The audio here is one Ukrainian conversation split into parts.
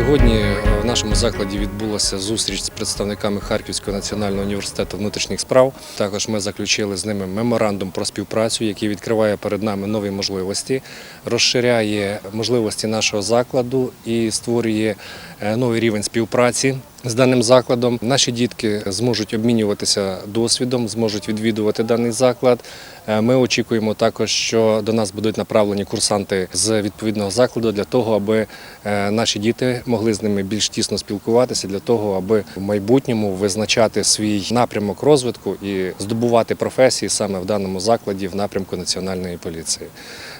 Сьогодні е, в нашому закладі відбулася зустріч з представниками Харківського національного університету внутрішніх справ. Також ми заключили з ними меморандум про співпрацю, який відкриває перед нами нові можливості, розширяє можливості нашого закладу і створює е, новий рівень співпраці. З даним закладом наші дітки зможуть обмінюватися досвідом, зможуть відвідувати даний заклад. Е, Ми очікуємо також, що до нас будуть направлені курсанти з відповідного закладу для того, аби е, наші діти могли з ними більш тісно спілкуватися, для того, аби в майбутньому визначати свій напрямок розвитку і здобувати професії саме в даному закладі в напрямку національної поліції.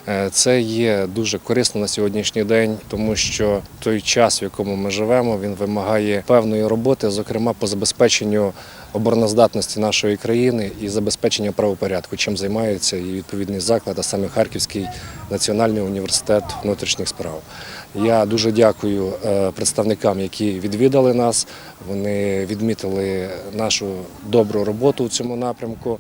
Е, Це є дуже корисно на сьогоднішній день, тому що той час, в якому ми живемо, він вимагає певної роботи, зокрема по забезпеченню обороноздатності нашої країни і забезпечення правопорядку, чим займається і відповідний заклад, а саме Харківський національний університет внутрішніх справ. Я дуже дякую е, представникам, які відвідали нас. Вони відмітили нашу добру роботу в цьому напрямку.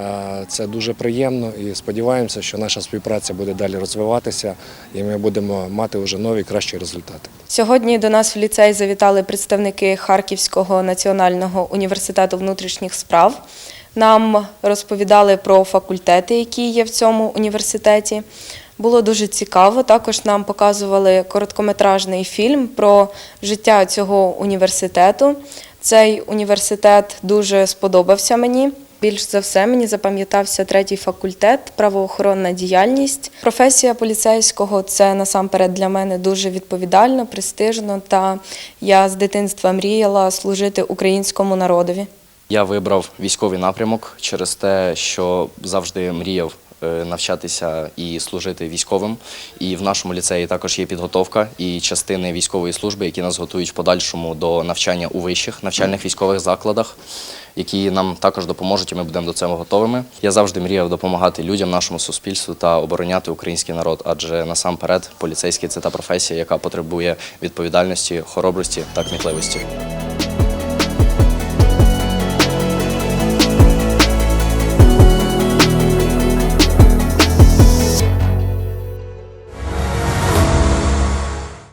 Е, Це дуже приємно і сподіваємося, що наша співпраця буде далі розвиватися і ми будемо мати вже нові кращі результати. Сьогодні до нас в ліцей завітали представники Харківського національного університету внутрішніх справ. Нам розповідали про факультети, які є в цьому університеті. Було дуже цікаво. Також нам показували короткометражний фільм про життя цього університету. Цей університет дуже сподобався мені. Більш за все мені запам'ятався третій факультет, правоохоронна діяльність. Професія поліцейського це насамперед для мене дуже відповідально, престижно. Та я з дитинства мріяла служити українському народові. Я вибрав військовий напрямок через те, що завжди мріяв навчатися і служити військовим. І в нашому ліцеї також є підготовка і частини військової служби, які нас готують в подальшому до навчання у вищих навчальних військових закладах, які нам також допоможуть, і ми будемо до цього готовими. Я завжди мріяв допомагати людям, нашому суспільству та обороняти український народ, адже насамперед поліцейський це та професія, яка потребує відповідальності, хоробрості та кмітливості.